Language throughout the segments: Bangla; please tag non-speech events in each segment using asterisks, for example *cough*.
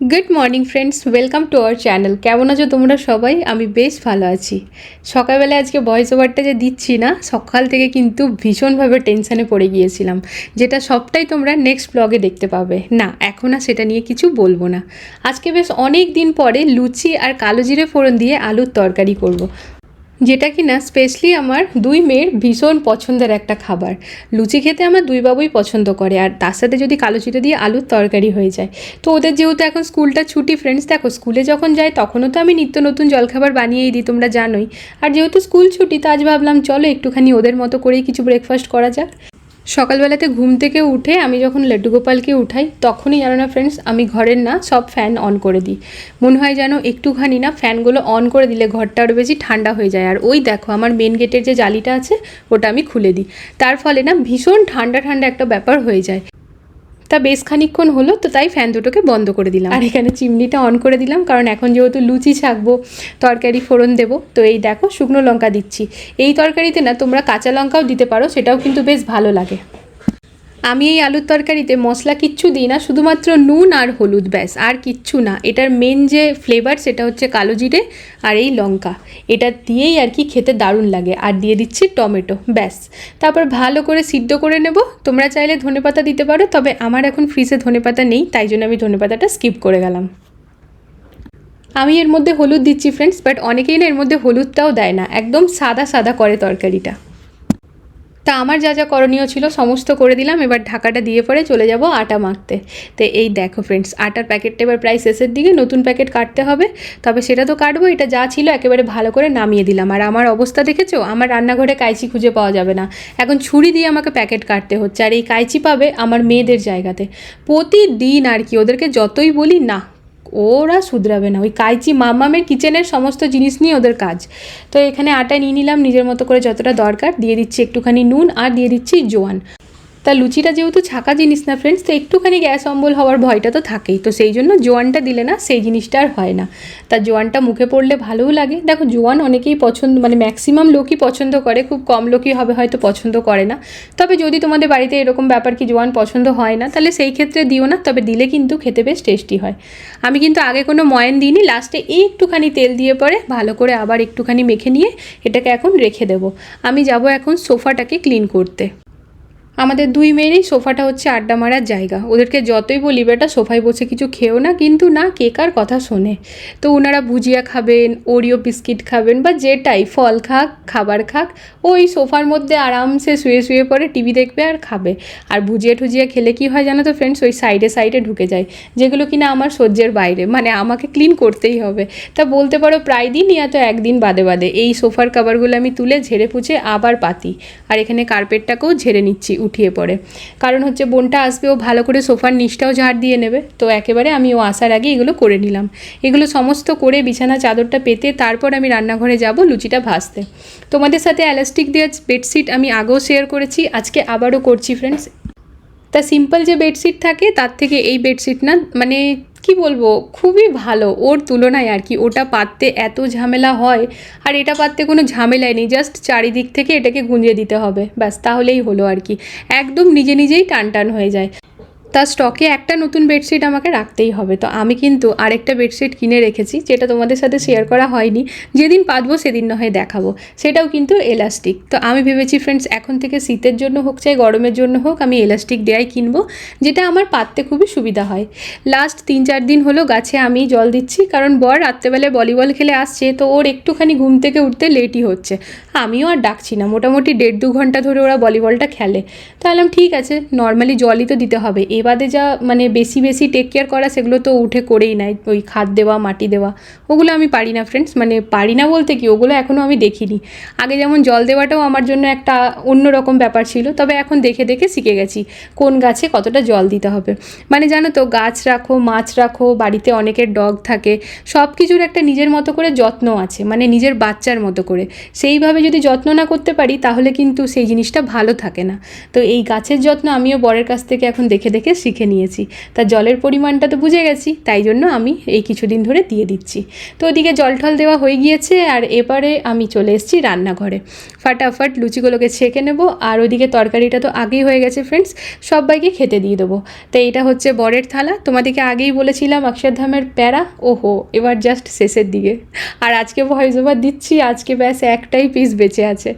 Good morning friends welcome to our channel কেমন আছো তোমরা সবাই? আমি বেশ ভালো আছি। সকালবেলা আজকে ভয়েস ওভারটা যে দিচ্ছি না, সকাল থেকে কিন্তু ভীষণভাবে টেনশানে পড়ে গিয়েছিলাম, যেটা সবটাই তোমরা নেক্সট ব্লগে দেখতে পাবে। না, এখন আর সেটা নিয়ে কিছু বলব না। আজকে বেশ অনেক দিন পরে লুচি আর কালো জিরে ফোড়ন দিয়ে আলুর তরকারি করব। যেটা কি না স্পেশালি আমার দুই মেয়ের ভীষণ পছন্দের একটা খাবার। লুচি খেতে আমার দুই বাবুই পছন্দ করে, আর তার সাথে যদি কালো চিটে দিয়ে আলুর তরকারি হয়ে যায়। তো ওদের যেহেতু এখন স্কুলটা ছুটি ফ্রেন্ডস দেখো, স্কুলে যখন যায় তখনও তো আমি নিত্য নতুন জলখাবার বানিয়েই দিই, তোমরা জানোই। আর যেহেতু স্কুল ছুটি, তো আজ ভাবলাম, চলো একটুখানি ওদের মতো করেই কিছু ব্রেকফাস্ট করা যাক। সকালবেলাতে ঘুম থেকে উঠে আমি যখন লাড্ডু গোপালকে উঠাই, তখনই জানো না ফ্রেন্ডস আমি ঘরের না, সব ফ্যান অন করে দিই। মনে হয় যেন একটুখানি না ফ্যানগুলো অন করে দিলে ঘরটা আরও বেশি ঠান্ডা হয়ে যায়। আর ওই দেখো, আমার মেন গেটের যে জালিটা আছে, ওটা আমি খুলে দিই। তার ফলে না ভীষণ ঠান্ডা ঠান্ডা একটা ব্যাপার হয়ে যায়। তা বেশ খানিক্ষণ হলো, তো তাই ফ্যান দুটোকে বন্ধ করে দিলাম। আর এখানে চিমনিটা অন করে দিলাম, কারণ এখন যেহেতু লুচি ছাকবো, তরকারি ফোড়ন দেব, তো এই দেখো শুকনো লঙ্কা দিচ্ছি। এই তরকারিতে না তোমরা কাঁচা লঙ্কাও দিতে পারো, সেটাও কিন্তু বেশ ভালো লাগে। আমি এই আলুর তরকারিতে মশলা কিচ্ছু দিই না, শুধুমাত্র নুন আর হলুদ ব্যাস, আর কিচ্ছু না। এটার মেন যে ফ্লেভার সেটা হচ্ছে কালো জিরে আর এই লঙ্কা। এটা দিয়েই আর কি খেতে দারুণ লাগে। আর দিয়ে দিচ্ছি টমেটো, ব্যাস। তারপর ভালো করে সিদ্ধ করে নেব। তোমরা চাইলে ধনেপাতা দিতে পারো, তবে আমার এখন ফ্রিজে ধনেপাতা নেই, তাই জন্য আমি ধনেপাতাটা স্কিপ করে গেলাম। আমি এর মধ্যে হলুদ দিচ্ছি ফ্রেন্ডস বাট অনেকেই না এর মধ্যে হলুদটাও দেয় না। একদম সাদা সাদা করে তরকারিটা। তা আমার যা যা করণীয় ছিল সমস্ত করে দিলাম, এবার ঢাকাটা দিয়ে পরে চলে যাব আটা মাখতে। তো এই দেখো ফ্রেন্ডস আটার প্যাকেটটা এবার প্রায় শেষের দিকে, নতুন প্যাকেট কাটতে হবে। তবে সেটা তো কাটবো, এটা যা ছিল একেবারে ভালো করে নামিয়ে দিলাম। আর আমার অবস্থা দেখেছ? আমার রান্নাঘরে কাইচি খুঁজে পাওয়া যাবে না। এখন ছুরি দিয়ে আমাকে প্যাকেট কাটতে হচ্ছে। আর এই কাইচি পাবে আমার মেয়েদের জায়গাতে। প্রতিদিন আর কি, ওদেরকে যতই বলি না। ওরা শুধরাবে না। ওই কাইচি মামামের কিচেনের সমস্ত জিনিস নিয়ে ওদের কাজ। তো এখানে আটা নিয়ে নিলাম, নিজের মতো করে যতটা দরকার। দিয়ে দিচ্ছি একটুখানি নুন আর দিয়ে দিচ্ছি জোয়ান। তা লুচিটা যেহেতু ছাকা জিনিস না ফ্রেন্ডস তো একটুখানি গ্যাস অম্বল হওয়ার ভয়টা তো থাকেই। তো সেই জন্য জোয়ানটা দিলে না সেই জিনিসটা আর হয় না। তা জোয়ানটা মুখে পড়লে ভালোও লাগে। দেখো জোয়ান অনেকেই পছন্দ মানে ম্যাক্সিমাম লোকই পছন্দ করে, খুব কম লোকই হবে হয়তো পছন্দ করে না। তবে যদি তোমাদের বাড়িতে এরকম ব্যাপার কি জোয়ান পছন্দ হয় না, তাহলে সেই ক্ষেত্রে দিও না, তবে দিলে কিন্তু খেতে বেশ টেস্টি হয়। আমি কিন্তু আগে কোনো ময়ান দিইনি লাস্টে একটুখানি তেল দিয়ে পরে ভালো করে আবার একটুখানি মেখে নিয়ে এটাকে এখন রেখে দেবো। আমি যাব এখন সোফাটাকে ক্লিন করতে। আমাদের দুই মেয়েরই সোফাটা হচ্ছে আড্ডা মারার জায়গা। ওদেরকে যতই বলি, বেটা, সোফায় বসে কিছু খেও না, কিন্তু না, কে কার কথা শোনে? তো ওনারা ভুজিয়া খাবেন, ওরিও বিস্কিট খাবেন বা যেটাই, ফল খাক, খাবার খাক ওই সোফার মধ্যে আরামসে শুয়ে শুয়ে পরে টিভি দেখবে আর খাবে। আর ভুজিয়া টুজিয়া খেলে কি হয় জানো তো ফ্রেন্ডস ওই সাইডে সাইডে ঢুকে যায়, যেগুলো কিনা আমার সহ্যের বাইরে। মানে আমাকে ক্লিন করতেই হবে। তা বলতে পারো প্রায় দিনই এত একদিন বাদে বাদে এই সোফার কাভারগুলো আমি তুলে ঝেড়ে পুছে আবার পাতি। আর এখানে কার্পেটটাকেও ঝেড়ে নিচ্ছি। উঠিয়ে পড়ে। কারণ হচ্ছে বোনটা আসবে, ও ভালো করে সোফার নিচটাও ঝাড় দিয়ে নেবে। তো একেবারে আমি ও আসার আগে এগুলো করে নিলাম। এগুলো সমস্ত করে বিছানা চাদরটা পেতে তারপর আমি রান্নাঘরে যাব লুচিটা ভাজতে। তোমাদের সাথে অ্যালাস্টিক দেওয়া বেডশিট আমি আগেও শেয়ার করেছি, আজকে আবারও করছি ফ্রেন্ডস তা সিম্পল যে বেডশিট থাকে, তার থেকে এই বেডশিট না মানে কি বলব, খুবই ভালো ওর তুলনায় আর কি। ওটা পাততে এত ঝামেলা হয়, আর এটা পাততে কোনো ঝামেলাই নেই। জাস্ট চারিদিক থেকে এটাকে গুঁজে দিতে হবে। ব্যাস, তাহলেই হলো আর কি। একদম নিজে নিজেই টান টান হয়ে যায়। তার স্টকে একটা নতুন বেডশিট আমাকে রাখতেই হবে। তো আমি কিন্তু আরেকটা বেডশিট কিনে রেখেছি, যেটা তোমাদের সাথে শেয়ার করা হয়নি। যেদিন পাতবো সেদিন না হয় দেখাবো। সেটাও কিন্তু এলাস্টিক তো আমি ভেবেছি ফ্রেন্ডস এখন থেকে শীতের জন্য হোক চাই, গরমের জন্য হোক, আমি এলাস্টিক দেয়াই কিনবো, যেটা আমার পাততে খুবই সুবিধা হয়। লাস্ট তিন চার দিন হলো গাছে আমি জল দিচ্ছি, কারণ বর রাত্রেবেলায় ভলিবল খেলে আসছে, তো ওর একটুখানি ঘুম থেকে উঠতে লেটই হচ্ছে। আমিও আর ডাকছি না, মোটামুটি দেড় দু ঘণ্টা ধরে ওরা ভলিবলটা খেলে। তাহলে ঠিক আছে নর্মালি জলই তো দিতে হবে। এবারে যা মানে বেশি বেশি টেক কেয়ার করা সেগুলো তো উঠে করেই নেয়। ওই খাদ দেওয়া, মাটি দেওয়া, ওগুলো আমি পারি না ফ্রেন্ডস মানে পারি না বলতে কি, ওগুলো এখনও আমি দেখিনি। আগে যেমন জল দেওয়াটাও আমার জন্য একটা অন্যরকম ব্যাপার ছিল, তবে এখন দেখে দেখে শিখে গেছি কোন গাছে কতটা জল দিতে হবে। মানে জানো তো, গাছ রাখো, মাছ রাখো, বাড়িতে অনেকের ডগ থাকে সব কিছুর একটা নিজের মতো করে যত্ন আছে মানে নিজের বাচ্চার মতো করে। সেইভাবে যদি যত্ন না করতে পারি, তাহলে কিন্তু সেই জিনিসটা ভালো থাকে না। তো এই গাছের যত্ন আমিও বরের কাছ থেকে এখন দেখে দেখে থেকে শিখে নিয়েছি। তা জলের পরিমাণটা তো বুঝে গেছি, তাই জন্য আমি এই কিছুদিন ধরে দিয়ে দিচ্ছি। তো ওদিকে জল টল দেওয়া হয়ে গিয়েছে আর এবারে আমি চলে এসেছি রান্নাঘরে। ফাটাফাট লুচিগুলোকে ছেঁকে নেব আর ওদিকে তরকারিটা তো আগেই হয়ে গেছে ফ্রেন্ডস সবাইকে খেতে দিয়ে দেবো। তো এইটা হচ্ছে বরের থালা, তোমাদেরকে আগেই বলেছিলাম অক্ষরধামের প্যারা, ওহো, এবার জাস্ট শেষের দিকে। আর আজকে ভয়েস ওভার দিচ্ছি, আজকে ব্যাস একটাই পিস বেঁচে আছে।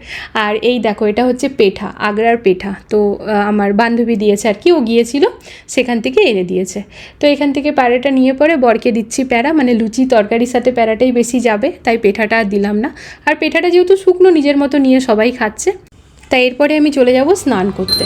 আর এই দেখো, এটা হচ্ছে পেঠা, আগ্রার পেঠা। তো আমার বান্ধবী দিয়েছে আর কি, ও গিয়েছিল সেখান থেকে এনে দিয়েছে। তো এখান থেকে প্যারাটা নিয়ে পরে বরকে দিচ্ছি প্যারা মানে লুচি, তরকারির সাথে প্যারাটাই বেশি যাবে, তাই পেঠাটা আর দিলাম না। আর পেঠাটা যেহেতু শুকনো, নিজের মতো নিয়ে সবাই খাচ্ছে। তাই এরপরে আমি চলে যাব স্নান করতে।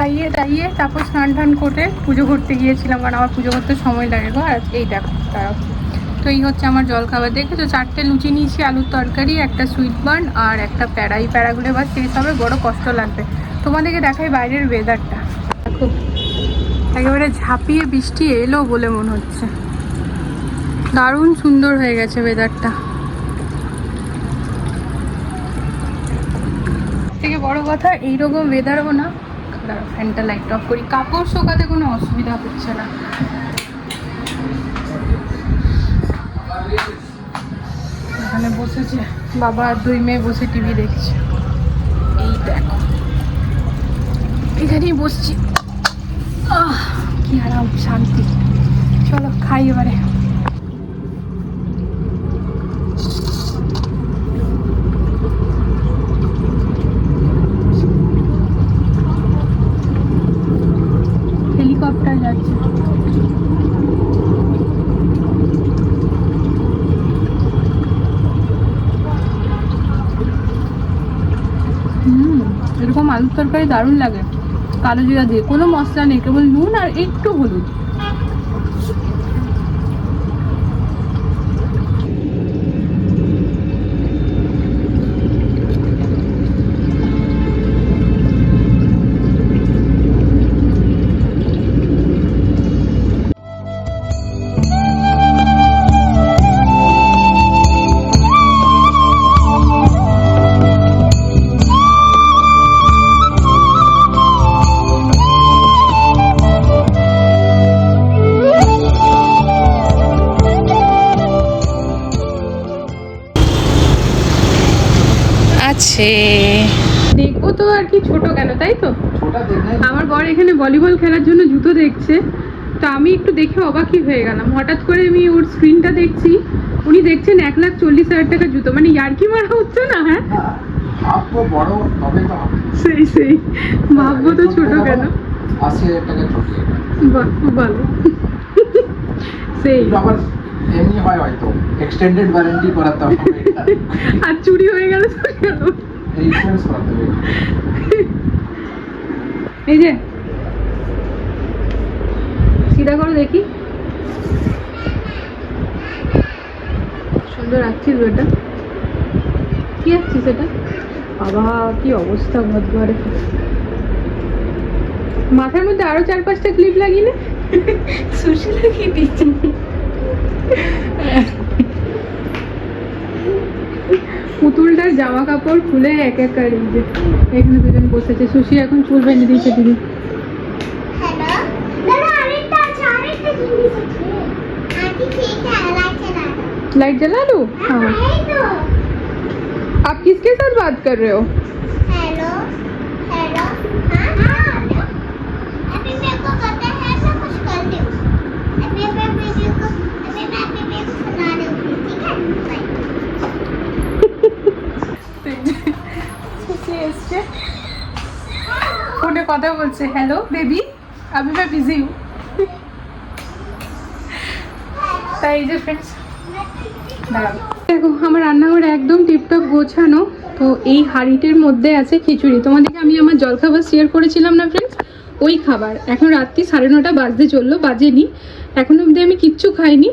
খাইয়ে দাইয়ে তারপর স্নান টান করে পুজো করতে গিয়েছিলাম, কারণ আমার পুজো করতে সময় লাগে গো। আর এই দেখো তারা তো এই হচ্ছে আমার জল খাবার দেখেছ, চারটে লুচি নিয়েছি, আলুর তরকারি, একটা সুইট বার্ন আর একটা প্যারা। এই প্যারাগুলো এবার শেষ হবে, বড় কষ্ট লাগবে। তোমাদেরকে দেখাই বাইরের ওয়েদারটা দেখো, একেবারে ঝাঁপিয়ে বৃষ্টি এলো বলে মনে হচ্ছে। দারুণ সুন্দর হয়ে গেছে ওয়েদারটা থেকে বড় কথা, এইরকম ওয়েদারও না দাঁড়াও, ফ্যানটা লাইট অফ করি। কাপড় শোকাতে কোনো অসুবিধা হচ্ছে না। এখানে বসেছে বাবা দুই মেয়ে বসে টিভি দেখছে। এই দেখো। এখানেই বসছি। কি আরাম শান্তি। চলো খাই এবারে হেলিকপ্টার যাচ্ছে হুম এরকম আলুর তরকারি দারুণ লাগে। কালো জিরা দিয়ে। কোনো মশলা নেই কেবল নুন আর একটু হলুদ। আছে। দেখব তো আর কি ছোট কেন তাই তো? আমার বর এখানে ভলিবল খেলার জন্য জুতো দেখছে। তো আমি একটু দেখে অবাকই হয়ে গেলাম। হঠাৎ করে আমি ওর স্ক্রিনটা দেখছি। উনি দেখছেন এক লাখ চল্লিশ হাজার টাকা জুতো। মানে ইয়ার্কি মারা হচ্ছে না হ্যাঁ? ভাববো তো সেই সেই। ভাববো তো ছোট কেন? ভালো। সেই। এমনি হয় হয়তো। এক্সটেন্ডেড ওয়ারেন্টি করাতে হবে আর চুরি হয়ে গেল চুরি গেল ইন্স্যুরেন্স করাতে হবে এই যে। সিধা করো দেখি। সুন্দর রাখছিস ওটা কি রাখছিস এটা? বাবা কি অবস্থা ঘর ঘরে। মাথার মধ্যে আরও চার পাঁচটা ক্লিপ লাগিয়ে নে। সুশি লাগিয়ে দিচ্ছি? পুতুলটার জামা কাপড় খুলে এক এক আর এই যে এখানে দুজন বসেছে সুশি এখন চুল বেঁধে দিয়েছে দিদি হ্যালো দাদা আরেকটা আছে আরেকটা জিনিস আছে আন্টি ঠিক है लाइट चला लाइट जला लूं हाँ এই তো आप किसके साथ बात कर रहे हो ফোনে কথা বলছে। হ্যালো বেবি আমি ভাই বিজি তাই এই যে ফ্রেন্ডস দেখো, আমার রান্নাঘর একদম টিপটপ গোছানো, তো এই হাড়িটির মধ্যে আছে খিচুড়ি। তোমাদেরকে আমি আমার জলখাবার শেয়ার করেছিলাম না ফ্রেন্ডস ওই খাবার। এখন রাত্রি সাড়ে নটা বাজতে চলল, বাজেনি। এখন অবধি আমি কিচ্ছু খাইনি।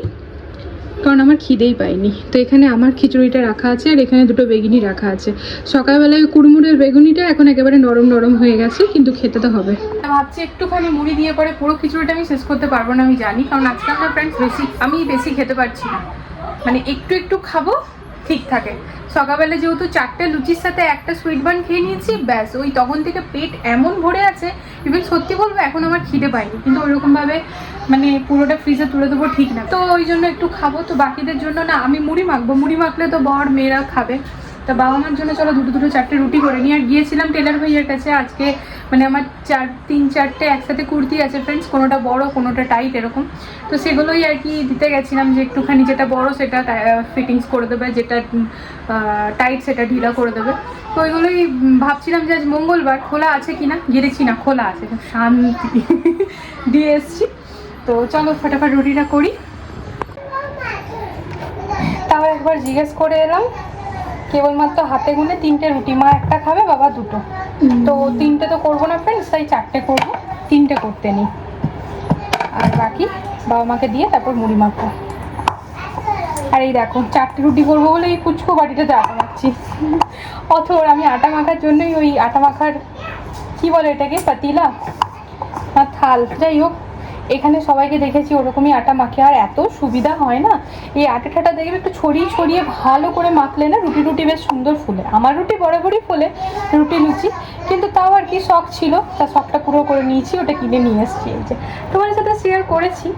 কারণ আমার খিদেই পাইনি। তো এখানে আমার খিচুড়িটা রাখা আছে আর এখানে দুটো বেগুনি রাখা আছে। সকালবেলায় কুড়মুড়ের বেগুনিটা এখন একেবারে নরম নরম হয়ে গেছে, কিন্তু খেতে তো হবে। ভাবছি একটুখানি মুড়ি দিয়ে পরে পুরো খিচুড়িটা আমি শেষ করতে পারব না, আমি জানি। কারণ আজকে আমার ফ্রেন্ডস বেশি আমি বেশি খেতে পারছি না। মানে একটু একটু খাব ঠিক থাকে। সকালবেলা যেহেতু চারটে লুচির সাথে একটা সুইট বান খেয়ে নিয়েছি, ব্যাস, ওই তখন থেকে পেট এমন ভরে আছে ইভেন সত্যি বলব এখন আমার খিদে পাইনি কিন্তু ওইরকমভাবে মানে পুরোটা ফ্রিজে তুলে দেবো ঠিক না। তো ওই জন্য একটু খাব, তো বাকিদের জন্য না, আমি মুড়ি মাখবো, মুড়ি মাখলে তো বর, মেয়েরা খাবে। তা বাবা মার জন্য চলো দুটো দুটো, চারটে রুটি করে নিয়ে আর গিয়েছিলাম টেলার ভাইয়ের কাছে আজকে। মানে আমার চার, তিন, চারটে একসাথে কুর্তি আছে ফ্রেন্ডস কোনোটা বড়, কোনোটা টাইট এরকম। তো সেগুলোই আর কি দিতে গেছিলাম যে একটুখানি যেটা বড় সেটা ফিটিংস করে দেবে, যেটা টাইট সেটা ঢিলা করে দেবে। তো ওইগুলোই ভাবছিলাম যে আজ মঙ্গলবার খোলা আছে কি না গিয়ে দেখছি না, খোলা আছে শান্তি। *laughs* দিয়ে এসছি। তো চলো ফটাফট রুটিটা করি। তাও একবার জিজ্ঞেস করে এলাম। কেবলমাত্র হাতে গুনে তিনটে রুটি মা একটা খাবে বাবা দুটো। তো তিনটে তো করব না ফ্রেন্ডস তাই চারটে করব তিনটে করতে নিই। আর বাকি বাবা মাকে দিয়ে তারপর মুড়ি মাখবো। আর এই দেখো চারটে রুটি করব বলে এই কুচকো বাটিটাতে আটা মাখছি। অথ আমি আটা মাখার জন্যই ওই আটা মাখার কি বলে এটাকে পাতিলা? না থাল যাই হোক। এখানে সবাইকে দেখেছি ওরকমই আটা মাখে। আর এত সুবিধা হয় না? এই আটা ঠাটা দেখবে একটু ছড়িয়ে ছড়িয়ে ভালো করে মাখলে না রুটি রুটি বেশ সুন্দর ফুলে। আমার রুটি বরাবরই ফুলে, রুটি, লুচি। কিন্তু তাও আর কি শখ ছিল, তা শখটা পুরো করে নিয়েছি, ওটা কিনে নিয়ে এসেছি এই যে। তোমার সাথে শেয়ার করেছি।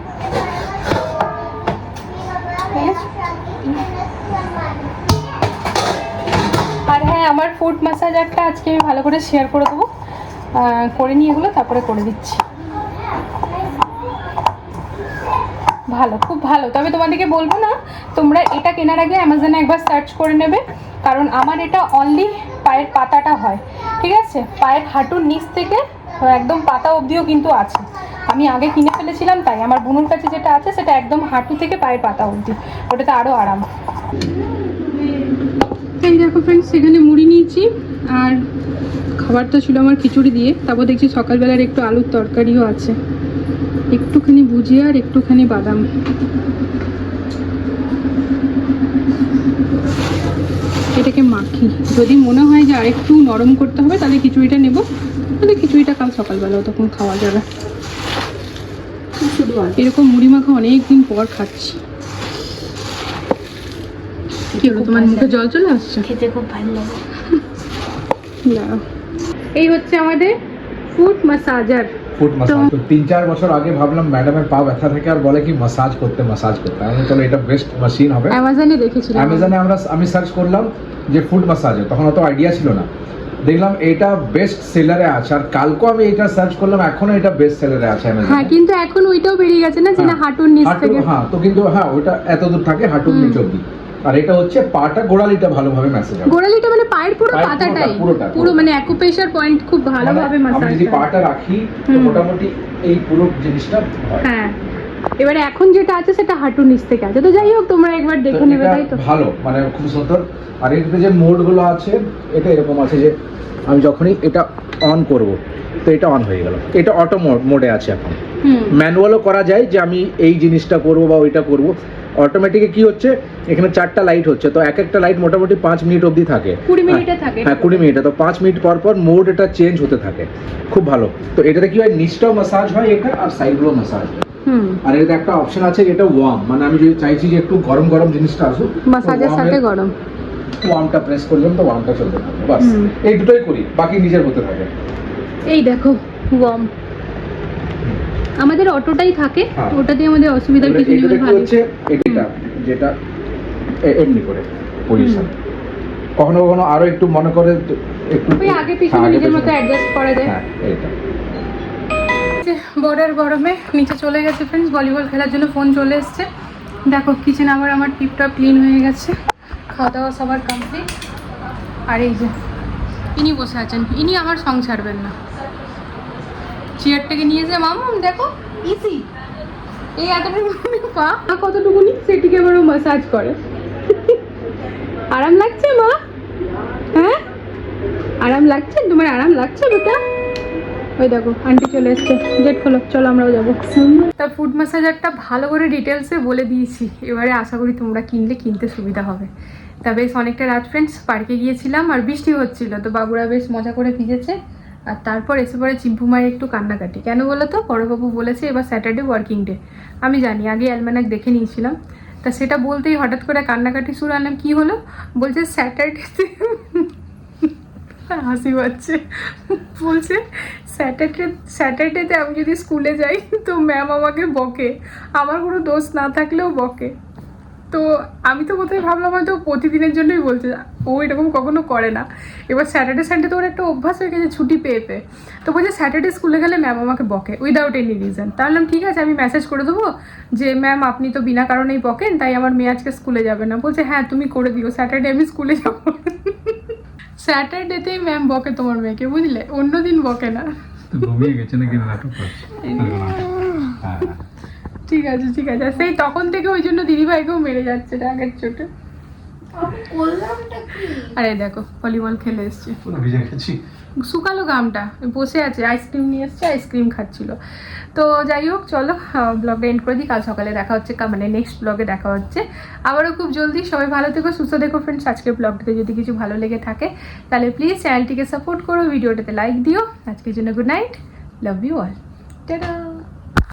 আর হ্যাঁ আমার ফুড ম্যাসাজারটা আজকে আমি ভালো করে শেয়ার করে দেবো। করে নিয়ে এগুলো, তারপরে করে দিচ্ছি। ভালো, খুব ভালো। তবে তোমাদেরকে বলব না, তোমরা এটা কেনার আগে অ্যামাজনে একবার সার্চ করে নেবে, কারণ আমার এটা অনলি পায়ের পাতাটা হয়, ঠিক আছে? পায়ের হাঁটুর নিচ থেকে একদম পাতা অবধিও কিন্তু আছে। আমি আগে কিনে ফেলেছিলাম, তাই আমার বোনের কাছে যেটা আছে, সেটা একদম হাঁটু থেকে পায়ের পাতা অবধি, ওটাতে আরও আরাম। এই দেখো ফ্রেন্ডস সেখানে মুড়ি নিয়েছি, আর খাবারটা ছিল আমার খিচুড়ি দিয়ে, তারপর দেখছি সকালবেলার একটু আলুর তরকারিও আছে। একটুখানি ভুজিয়া আর একটুখানি বাদাম। এটাকে মাখি। যদি মনে হয় যে আরেকটু নরম করতে হবে তাহলে খিচুড়িটা নেব। তাহলে খিচুড়িটা কাল সকালবেলাও তখন খাওয়া যাবে। শুধু এরকম মুড়ি মাখা অনেক দিন পর খাচ্ছি। কি হলো তোমার মুখে জল চলে আসছে? খেতে খুব ভালো লাগে। এই হচ্ছে আমাদের ফুড মাসাজার ফুট মাসাজ তো তিন চার বছর আগে ভাবলাম ম্যাডামের পা ব্যথা থাকে আর বলে কি মাসাজ করতে মাসাজ করতে। আমি চলো এটা বেস্ট মেশিন হবে। অ্যামাজনে দেখেছিলাম। অ্যামাজনে আমরা আমি সার্চ করলাম যে ফুড মাসাজে তখন অত আইডিয়া ছিল না। দেখলাম এটা বেস্ট সেলারে আছে। আর কালকেও আমি এটা সার্চ করলাম এখনও এটা বেস্ট সেলারে আছে হ্যাঁ কিন্তু এখন ওইটাও বেরিয়ে গেছে না যেটা হ্যাঁ। হাঁটুর নিচ থেকে? হ্যাঁ তো কিন্তু হ্যাঁ ওটা এত দূর থাকে হাঁটুর। নিচ অব্দি আর এটা হচ্ছে পাটা গোড়ালিটা ভালোভাবে ম্যাসেজ হবে। গোড়ালিটা মানে পায়ের পুরো পাতাটাই। পুরো মানে অ্যাকুপ্রেশার পয়েন্ট খুব ভালোভাবে মানে আমি যদি পাটা রাখি তো মোটামুটি এই পুরো জিনিসটা হ্যাঁ। এবারে এখন যেটা আছে সেটা হাঁটুর নিচ থেকে আছে। তো যাই হোক তোমরা একবার দেখে নেবে তাই তো? ভালো মানে খুব সুন্দর। আর এটাতে যে মোডগুলো আছে এটা এরকম আছে যে আমি যখনই এটা অন করব তো এটা অন হয়ে গেল। এটা অটো মোডে আছে এখন। ম্যানুয়ালও করা যায় যে আমি এই জিনিসটা করব বা ওইটা করব। অটোমেটিকে কি হচ্ছে? এখানে চারটা লাইট হচ্ছে। তো এক একটা লাইট মোটামুটি পাঁচ মিনিট অবধি থাকে। কুড়ি মিনিটে থাকে। হ্যাঁ কুড়ি মিনিটে তো পাঁচ মিনিট পর পর মোড এটা চেঞ্জ হতে থাকে। খুব ভালো। তো এটাতে কি হয়? নিচটাও মাসাজ হয় এটা আর সাইডগুলো মাসাজ হয়। আর এটাতে একটা অপশন আছে যেটা ওয়ার্ম মানে আমি যদি চাইছি যে একটু গরম গরম জিনিসটা আসুক মাসাজের সাথে গরম। ওয়ার্মটা প্রেস করলাম তো ওয়ার্মটা চলতে থাকে বাস। এই দুটোই করি। বাকি নিজের হতে থাকে। এই দেখো ওয়ার্ম আমাদের অটোটাই থাকে হ্যাঁ। ওটাতে আমাদের অসুবিধা কিছু নেই ভালো হচ্ছে এটা যেটা এমনি করে পজিশন কখনো কখনো আরও একটু মনে করে একটু আগে হ্যাঁ, পিছনে নিজের মতো অ্যাডজাস্ট করা যায়। হ্যাঁ এইটা। বর্ডার গরমে নিচে চলে গেছে ফ্রেন্ডস ভলিবল খেলার জন্য ফোন চলে এসছে। দেখো কিচেন আবার আমার টিপটপ ক্লিন হয়ে গেছে। খাওয়া দাওয়া সবার কমপ্লিট আর এই যে ইনি বসে আছেন ইনি আমার সং ছাড়বেন না। চেয়ারটাকে নিয়ে যে মামাম দেখো ইজি এই এতটুকু পা কতটুকুনি? সেটিকে এবারও মাসাজ করে। আরাম লাগছে, মা? হ্যাঁ? আরাম লাগছে? তোমার আরাম লাগছে, বেটা? ওই দেখো আন্টি চলে এসছে। গেট খোলো, চলো আমরাও যাব। তা ফুড ম্যাসাজারটা ভালো করে ডিটেলসে বলে দিয়েছি। এবারে আশা করি তোমরা কিনলে কিনতে সুবিধা হবে। তা বেশ, অনেকটা রাত ফ্রেন্ডস পার্কে গিয়েছিলাম, আর বৃষ্টি হচ্ছিল, তো বাবুরা বেশ মজা করে ভিজেছে। আর তারপর এসে পরে চিম্পু মায়ের একটু কান্নাকাটি। কেন বলো তো? বড়বাবু বলেছে এবার স্যাটারডে ওয়ার্কিং ডে আমি জানি, আগে অ্যালম্যানাক দেখে নিয়েছিলাম। তা সেটা বলতেই হঠাৎ করে কান্নাকাটি শুরু আনলাম। কী হলো? বলছে স্যাটারডেতে হাসি পাচ্ছে। বলছে স্যাটারডে স্যাটারডেতে আমি যদি স্কুলে যাই, তো ম্যাম আমাকে বকে। আমার কোনো দোষ না থাকলেও বকে। তো আমি তো কোথায় ভাবলাম হয়তো প্রতিদিনের জন্যই বলছে ও এরকম কখনো করে না। এবার স্যাটারডে সানডে তো ওর একটা অভ্যাস হয়ে গেছে ছুটি পেয়ে পেয়ে। তো বলছে স্যাটারডে স্কুলে গেলে ম্যাম আমাকে বকে উইদাউট এনি রিজন তাহলে ঠিক আছে আমি মেসেজ করে দেবো যে ম্যাম আপনি তো বিনা কারণেই বকেন তাই আমার মেয়ে আজকে স্কুলে যাবে না। বলছে হ্যাঁ তুমি করে দিও স্যাটারডে আমি স্কুলে যাব। স্যাটারডেতেই ম্যাম বকে তোমার মেয়েকে বুঝলে? অন্য দিন বকে না। ঘুমিয়ে গেছে নাকি? নাটক *laughs* হ্যাঁ। ঠিক আছে ঠিক আছে। আর সেই তখন থেকে ওই জন্য দিদিভাইকেও মেরে যাচ্ছে রাগের চোটে। আরে দেখো ভলিবল খেলে এসছে। শুকালো গামটা বসে আছে আইসক্রিম নিয়ে এসছে আইসক্রিম খাচ্ছিল। তো যাই হোক চলো ব্লগটা এন্ড করে দিই কাল সকালে দেখা হচ্ছে কা- মানে নেক্সট ব্লগে দেখা হচ্ছে। আবারও খুব জলদি সবাই ভালো থেকো সুস্থ দেখো ফ্রেন্ডস আজকের ব্লগটাতে যদি কিছু ভালো লেগে থাকে তাহলে প্লিজ চ্যানেলটিকে সাপোর্ট করো ভিডিওটাতে লাইক দিও। আজকের জন্য good night love you all tata